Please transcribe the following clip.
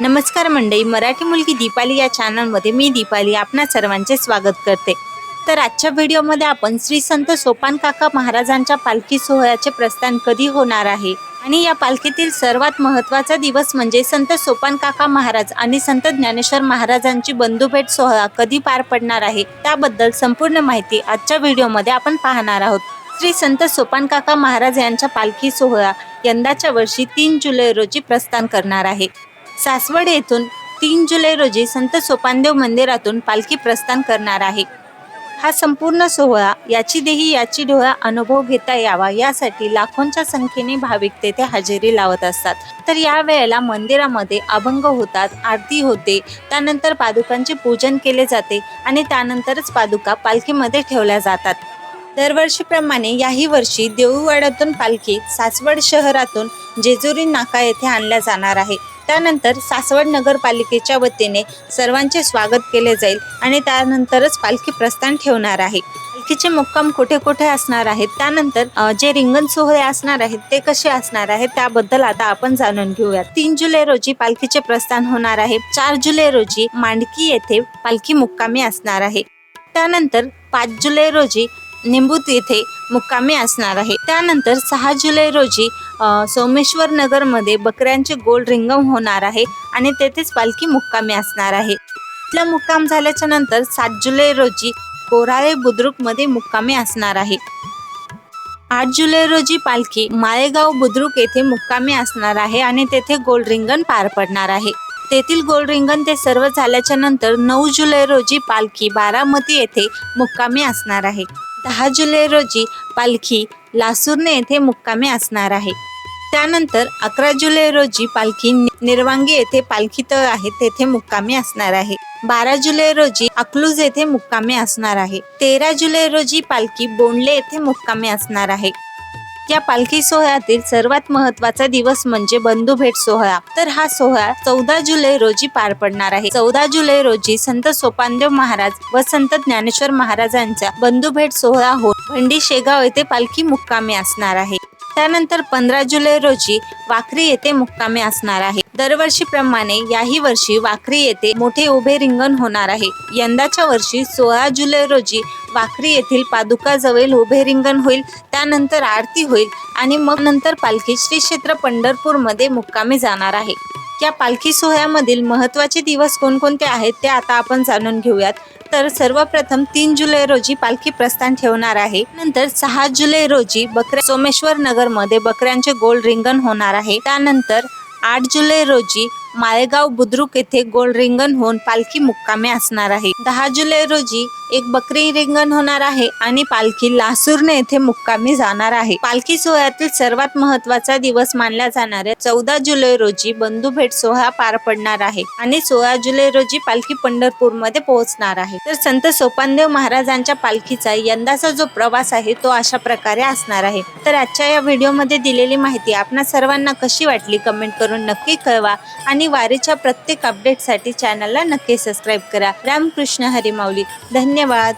नमस्कार मंडळी मराठी मुलगी दीपाली या चॅनलमध्ये मी दीपाली आपणा सर्वांचे स्वागत करते. तर आजच्या व्हिडिओमध्ये आपण श्री संत सोपान काका महाराजांच्या पालखी सोहळ्याचे प्रस्थान कधी होणार आहे? आणि या पालखीतील सर्वात महत्त्वाचा दिवस म्हणजे संत सोपान काका महाराज आणि संत ज्ञानेश्वर महाराजांची बंधुभेट सोहळा कधी पार पडणार आहे? त्याबद्दल संपूर्ण माहिती आजच्या व्हिडिओमध्ये आपण पाहणार आहोत. श्री संत सोपान काका महाराज यांच्या पालखी सोहळा यंदाच्या वर्षी तीन जुलै रोजी प्रस्थान करणार आहे. सासवड येथून तीन जुलै रोजी संत सोपानदेव मंदिरातून पालखी प्रस्थान करणार आहे. हा संपूर्ण सोहळा याची देही याची डोळा अनुभव घेता यावा यासाठी लाखोंच्या संख्येने भाविक तेथे हजेरी लावत असतात. तर या वेळेला मंदिरामध्ये अभंग होतात आरती होते त्यानंतर पादुकांचे पूजन केले जाते आणि त्यानंतरच पादुका पालखीमध्ये ठेवल्या जातात. दरवर्षीप्रमाणे याही वर्षी देऊळवाड्यातून पालखी सासवड शहरातून जेजुरी नाका येथे आणल्या जाणार आहे. त्यानंतर सासवड नगरपालिकेच्या वतीने सर्वांचे स्वागत केले जाईल आणि त्यानंतरच पालखी प्रस्थान ठेवणार आहे. पालखीचे मुक्काम कुठे कुठे असणार आहेत? त्यानंतर जे रिंगण सोहळे असणार आहेत ते कसे असणार आहेत? त्याबद्दल आता आपण जाणून घेऊया तीन जुलै रोजी पालखीचे प्रस्थान होणार आहे. चार जुलै रोजी मांडकी येथे पालखी मुक्कामी असणार आहे. त्यानंतर पाच जुलै रोजी निंबूत येथे मुक्कामी असणार आहे. त्यानंतर सहा जुलै रोजी सोमेश्वर नगरमध्ये बकऱ्यांचे गोल रिंगम होणार आहे आणि तेथेच पालखी मुक्कामी असणार आहे. इथला मुक्काम झाल्याच्यानंतर सात जुलै रोजी कोराळे बुद्रुकमध्ये मुक्कामी असणार आहे. आठ जुलै रोजी पालखी माळेगाव बुद्रुक येथे मुक्कामी असणार आहे आणि तेथे गोल रिंगण पार पडणार आहे. तेथील गोल रिंगण ते सर्व झाल्याच्यानंतर नऊ जुलै रोजी पालखी बारामती येथे मुक्कामी असणार आहे. दहा जुलै रोजी पालखी लासूरने येथे मुक्कामी असणार आहे. त्यानंतर अकरा जुलै रोजी पालखी निर्वांगी येथे पालखी तळ आहे तेथे मुक्कामी असणार आहे. बारा जुलै रोजी अकलूज येथे मुक्कामी असणार आहे. तेरा जुलै रोजी पालखी बोंडले येथे मुक्कामी असणार आहे. या पालखी सोहळ्यातील सर्वात महत्त्वाचा दिवस म्हणजे बंधुभेट सोहळा. तर हा सोहळा चौदा जुलै रोजी पार पडणार आहे. चौदा जुलै रोजी संत सोपानदेव महाराज व संत ज्ञानेश्वर महाराजांचा बंधुभेट सोहळा होत भंडी शेगाव येथे पालखी मुक्कामी असणार आहे. त्यानंतर पंधरा जुलै रोजी वाखरी येथे मुक्कामी असणार आहे. दरवर्षीप्रमाणे याही वर्षी वाखरी येथे मोठे उभे रिंगण होणार आहे. यंदाच्या वर्षी सोळा जुलै रोजी वाखरी येथील पादुकाजवळ उभे रिंगण होईल त्यानंतर आरती होईल आणि मग नंतर पालखी श्री क्षेत्र पंढरपूरमध्ये मुक्कामी जाणार आहे. या पालखी सोहळ्यामधील महत्त्वाचे दिवस कोणकोणते आहेत ते आता आपण जाणून घेऊयात. तर सर्वप्रथम तीन जुलै रोजी पालखी प्रस्थान ठेवणार आहे. नंतर सहा जुलै रोजी बकऱ्या सोमेश्वर नगरमध्ये बकऱ्यांचे गोल रिंगण होणार आहे. त्यानंतर आठ जुलै रोजी माळेगाव बुद्रुक येथे गोल रिंगण होऊन पालखी मुक्कामे असणार आहे. दहा जुलै रोजी एक बकरी रिंगण होणार आहे आणि पालखी लासूरने येथे मुक्कामी जाणार आहे. पालखी सोहळ्यातील सर्वात महत्त्वाचा दिवस मानला जाणाऱ्या चौदा जुलै रोजी बंधुभेट सोहळा पार पडणार आहे आणि सोळा जुलै रोजी पालखी पंढरपूरमध्ये पोहोचणार आहे. तर संत सोपानदेव महाराजांच्या पालखीचा यंदाचा जो प्रवास आहे तो अशा प्रकारे असणार आहे. तर आजच्या या व्हिडिओमध्ये दिलेली माहिती आपणा सर्वांना कशी वाटली कमेंट करून नक्की कळवा आणि वारीच्या प्रत्येक अपडेटसाठी चॅनलला नक्की सबस्क्राईब करा. रामकृष्ण हरी माऊली. धन्यवाद.